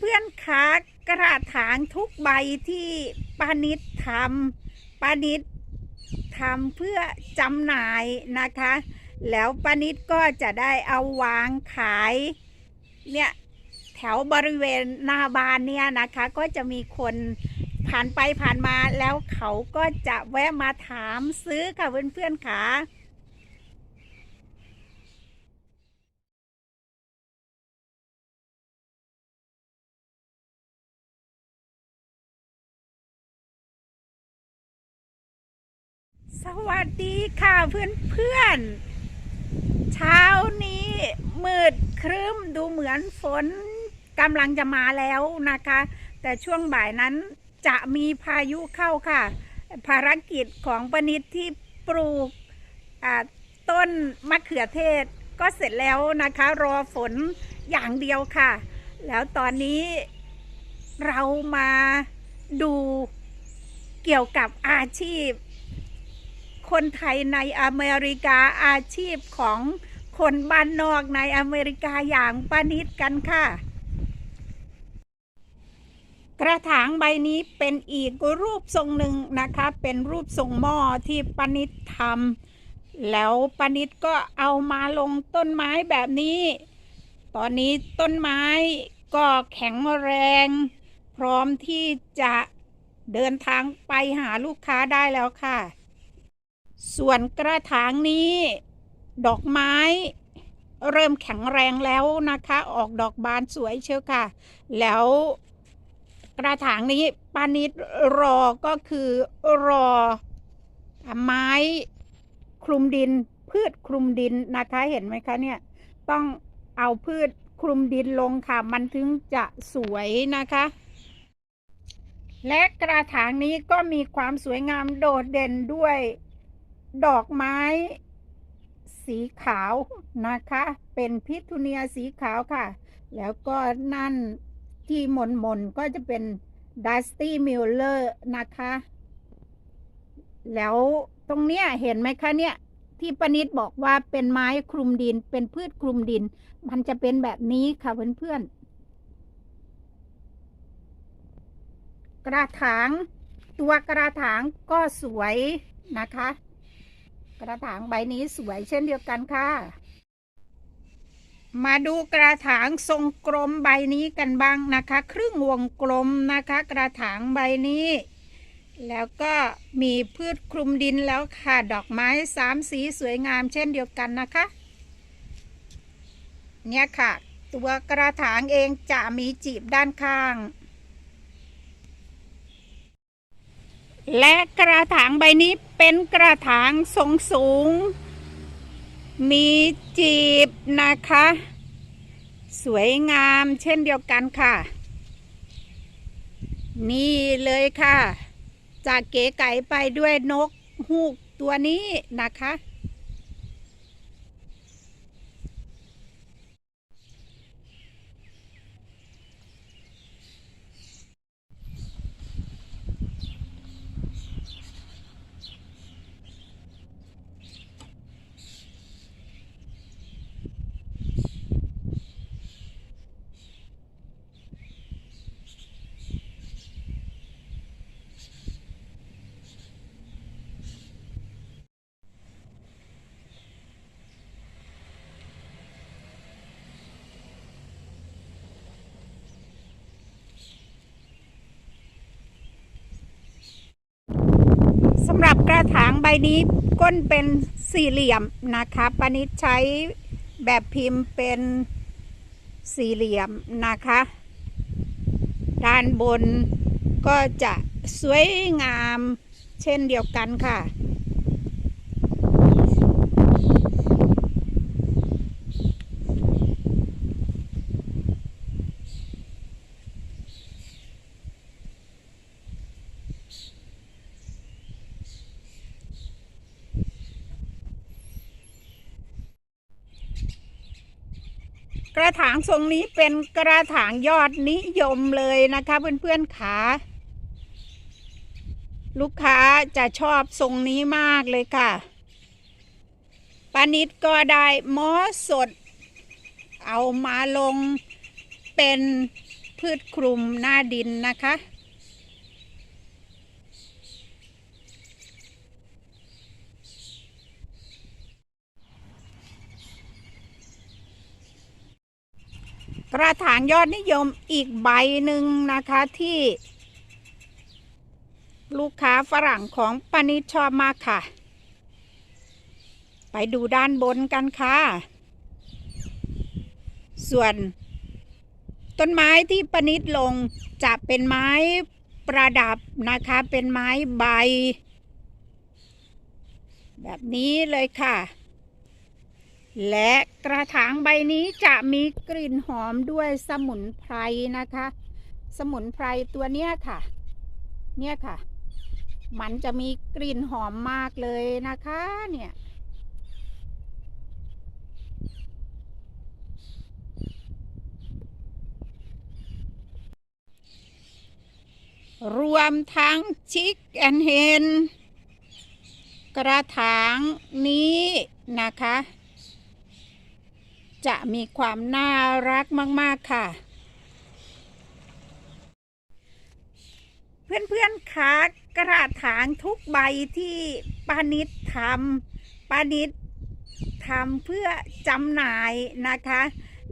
เพื่อนๆคะกระถางทุกใบที่ปานิดทำปานิดทำเพื่อจำหน่ายนะคะ แล้วปานิดก็จะได้เอาวางขายเนี่ยแถวบริเวณหน้าบ้านเนี่ยนะคะ ก็จะมีคนผ่านไปผ่านมาแล้วเขาก็จะแวะมาถามซื้อค่ะเพื่อนๆค่ะ สวัสดีค่ะเพื่อนๆเช้านี้มืดครึ้มดูเหมือนฝนกำลังจะมาแล้วนะคะ แต่ช่วงบ่ายนั้นจะมีพายุเข้าค่ะ ภารกิจของปนิดที่ปลูกต้นมะเขือเทศ ก็เสร็จแล้วนะคะ รอฝนอย่างเดียวค่ะ แล้วตอนนี้เรามาดูเกี่ยวกับอาชีพ คนไทยในอเมริกาอาชีพของคนบ้านนอกในอเมริกาอย่างปานิดกันค่ะ กระถางใบนี้เป็นอีกรูปทรงหนึ่งนะคะ เป็นรูปทรงหม้อที่ปานิดทำแล้วปานิดก็เอามาลงต้นไม้แบบนี้ ตอนนี้ต้นไม้ก็แข็งแรง พร้อมที่จะเดินทางไปหาลูกค้าได้แล้วค่ะ ส่วนกระถางนี้ ดอกไม้เริ่มแข็งแรงแล้วนะคะ ออกดอกบานสวยเชียวค่ะ แล้วกระถางนี้ปานิดรอก็คือรอไม้คลุมดิน พืชคลุมดินนะคะเห็นไหมคะเนี่ย ต้องเอาพืชคลุมดินลงค่ะ มันถึงจะสวยนะคะ และกระถางนี้ก็มีความสวยงามโดดเด่นด้วย ดอกไม้ สีขาวนะคะ เป็นพิทูเนียสีขาวค่ะ แล้วก็นั่นที่มนมนก็จะเป็นดัสตี้มิลเลอร์นะคะ แล้วตรงเนี้ยเห็นไหมคะเนี่ย ที่ปนิดบอกว่าเป็นไม้คลุมดิน เป็นพืชคลุมดิน มันจะเป็นแบบนี้ค่ะเพื่อนๆ กระถาง ตัวกระถางก็สวยนะคะ กระถางใบนี้สวยเช่นเดียวกันค่ะ มาดูกระถางทรงกลมใบนี้กันบ้างนะคะ ครึ่งวงกลมนะคะ กระถางใบนี้ แล้วก็มีพืชคลุมดินแล้วค่ะ ดอกไม้สามสีสวยงามเช่นเดียวกันนะคะ เนี่ยค่ะ ตัวกระถางเองจะมีจีบด้านข้าง และกระถางใบนี้เป็นกระถางทรงสูง มีจีบนะคะ สวยงามเช่นเดียวกันค่ะ นี่เลยค่ะ จากเก๋ไก่ไปด้วยนกฮูกตัวนี้นะคะำหรับกระถางใบนี้ก้นเป็นสี่เหลี่ยมนะคะปานิชใช้แบบพิมพ์เป็นสี่เหลี่ยมนะคะ ด้านบนก็จะสวยงามเช่นเดียวกันค่ะ กระถางทรงนี้เป็นกระถางยอดนิยมเลยนะคะเพื่อนๆขาลูกค้าจะชอบทรงนี้มากเลยค่ะปานิดก็ได้มอสด เอามาลงเป็นพืชคลุมหน้าดินนะคะ กระถางยอดนิยมอีกใบหนึ่งนะคะที่ ลูกค้าฝรั่งของปานิชชอบมากค่ะ ไปดูด้านบนกันค่ะ ส่วน ต้นไม้ที่ปนิชลงจะเป็นไม้ประดับนะคะ เป็นไม้ใบ แบบนี้เลยค่ะ และกระถางใบนี้จะมีกลิ่นหอมด้วยสมุนไพรนะคะ สมุนไพรตัวเนี้ยค่ะ เนี่ยค่ะ มันจะมีกลิ่นหอมมากเลยนะคะเนี่ยรวมทั้งชิคแอนเฮนกระถางนี้นะคะ จะมีความน่ารักมาก ๆ ค่ะ เพื่อน ๆคะกระถางทุกใบที่ปานิดทำปานิดทำเพื่อจำหน่ายนะคะ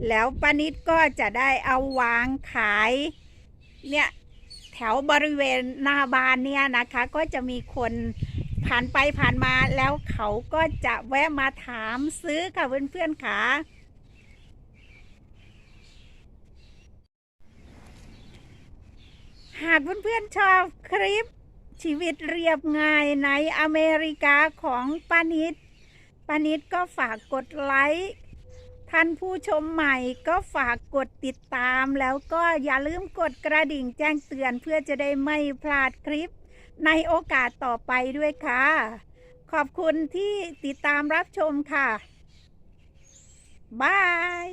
แล้วปานิดก็จะได้เอาวางขาย เนี่ยแถวบริเวณหน้าบ้านเนี่ยนะคะ ก็จะมีคนผ่านไปผ่านมาแล้วเขาก็จะแวะมาถามซื้อค่ะเพื่อนๆค่ะากเพื่อนๆชอบคลิปชีวิตเรียบง่ายในอเมริกาของปานิดปานิดก็ฝากกดไลค์ท่านผู้ชมใหม่ก็ฝากกดติดตาม แล้วก็อย่าลืมกดกระดิ่งแจ้งเตือนเพื่อจะได้ไม่พลาดคลิป ในโอกาสต่อไปด้วยค่ะ ขอบคุณที่ติดตามรับชมค่ะบาย